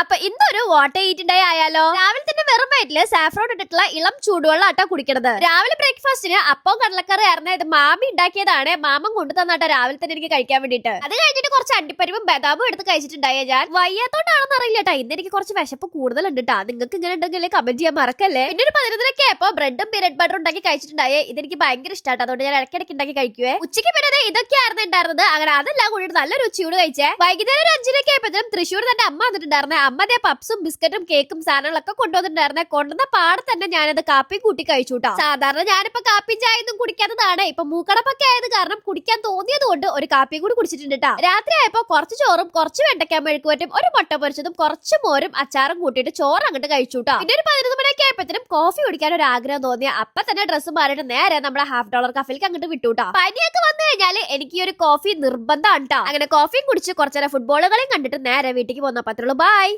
അപ്പൊ ഇന്നൊരു water eat day ആയാലോ? രാവിലെ തന്നെ വെറും വയറ്റിൽ സാഫ്രോൺ ഇട്ടിട്ടുള്ള ഇളം ചൂടുവെള്ളം ആട്ടോ കുടിക്കണത്. രാവിലെ ബ്രേക്ക്ഫാസ്റ്റിന് അപ്പം കടലക്കറി ആയിരുന്നു ഇത് മാമി ഉണ്ടാക്കിയതാണ്. മാമൻ കൊണ്ടു തന്നാട്ടോ രാവിലെ തന്നെ എനിക്ക് കഴിക്കാൻ വേണ്ടിട്ട് അത് കുറച്ച് അണ്ടിപ്പരിവും ബദാമും എടുത്ത് കഴിച്ചിട്ടുണ്ടായ ഞാൻ. വയ്യാത്തോണ്ടാണെന്ന് അറിയില്ല കേട്ടോ ഇന്ന് എനിക്ക് കുറച്ച് വിശപ്പ് കൂടുതലുണ്ട് കേട്ടോ നിങ്ങൾക്ക് ഇങ്ങനെ ഉണ്ടെങ്കിൽ കമന്റ് ചെയ്യാൻ മറക്കല്ലേ? പിന്നെ ഒരു പതിനൊന്നിലൊക്കെ ആയപ്പോ ബ്രെഡും പീനട്ട് ബട്ടറും ഉണ്ടാക്കി കഴിച്ചിട്ടുണ്ടായേ. ഇതെനിക്ക് ഭയങ്കര ഇഷ്ടമാണ് അതുകൊണ്ട് ഞാൻ ഇടയ്ക്കിടയ്ക്ക് ഉണ്ടാക്കി കഴിക്കുവേ. ഉച്ചയ്ക്ക് പിന്നെ ഇതൊക്കെയായിരുന്നു ഉണ്ടായിരുന്നത്. അങ്ങനെ അതെല്ലാം കൂടി നല്ല രുചിയോട് കഴിച്ചേ. വൈകുന്നേരം ഒരു അഞ്ചിനൊക്കെ ആയപ്പോഴും തൃശ്ശൂർ തന്നെ അമ്മ വന്നിട്ടുണ്ടായിരുന്നേ. അമ്മ ദേ പപ്സും ബിസ്ക്കറ്റും കേക്കും സാധനങ്ങളൊക്കെ കൊണ്ടുവന്നിട്ടുണ്ടായിരുന്നേ. കൊണ്ടുവന്ന പാടെ തന്നെ ഞാനത് കാപ്പി കൂട്ടി കഴിച്ചു കേട്ടോ സാധാരണ ഞാനിപ്പോ കാപ്പി ചായ ഒന്നും കുടിക്കാത്തതാണ്. ഇപ്പൊ മൂക്കടപ്പൊക്കെ ആയത് കാരണം കുടിക്കാൻ തോന്നിയത് കൊണ്ട് ഒരു കാപ്പി കൂടി കുടിച്ചിട്ടുണ്ട് കേട്ടോ രാത്രി ആയപ്പോ കുറച്ച് ചോറും കുറച്ച് വെണ്ടയ്ക്കാൻ മെഴുക്കുവറ്റും ഒരു മുട്ട പൊരിച്ചതും കുറച്ച് മോരും അച്ചാറും കൂട്ടിയിട്ട് ചോറ് അങ്ങോട്ട് കഴിച്ചു കേട്ടോ പിന്നെ ഒരു പതിനൊന്ന് മണിയൊക്കെ ആയപ്പോഴത്തേനും കോഫി കുടിക്കാൻ ഒരു ആഗ്രഹം തോന്നിയ അപ്പൊ തന്നെ ഡ്രസ്സ് മാറിയിട്ട് നേരെ നമ്മുടെ ഹാഫ് ഡോളർ കഫിലേക്ക് അങ്ങോട്ട് വിട്ടു കേട്ടോ പനിയൊക്കെ വന്നു കഴിഞ്ഞാൽ എനിക്ക് ഈ ഒരു കോഫി നിർബന്ധമാണ് കേട്ടോ അങ്ങനെ കോഫിയും കുടിച്ച് കുറച്ചേരം ഫുട്ബോൾ കളിയും കണ്ടിട്ട് നേരെ വീട്ടിലേക്ക് പോന്നപ്പോ ബൈ